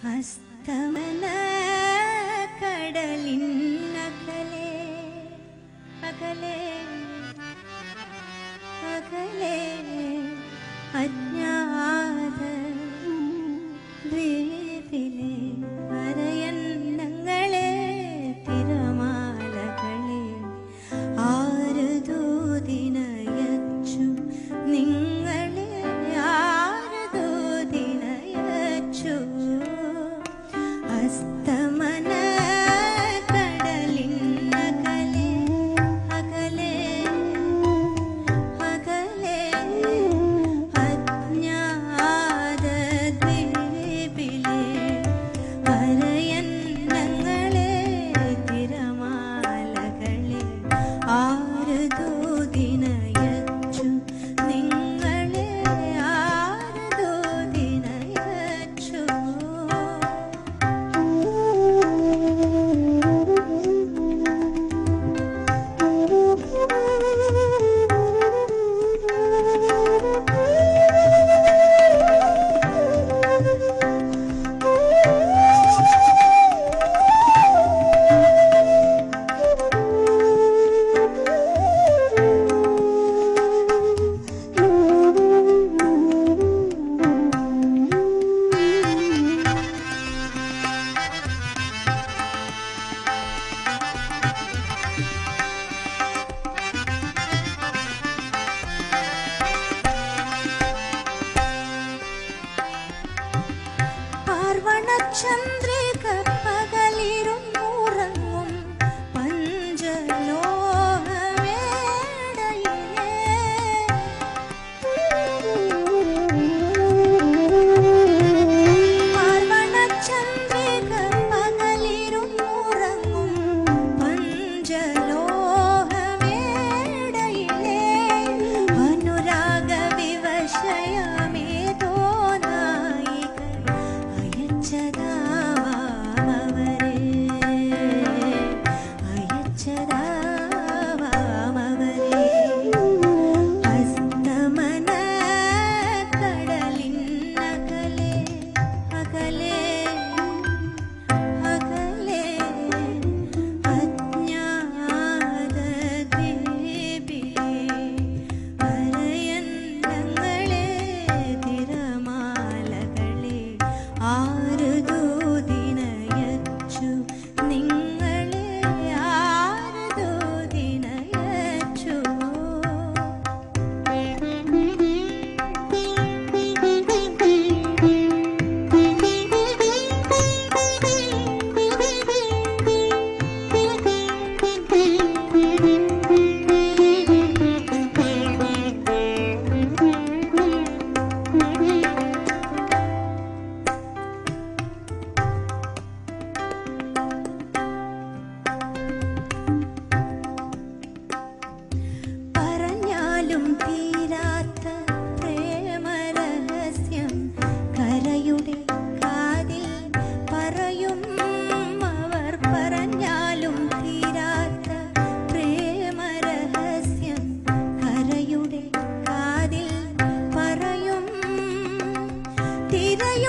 അസ്തമന കടലിൻ അകലെ അകലെ അകലെ 아. पूर्णचन्द्रे இதயம்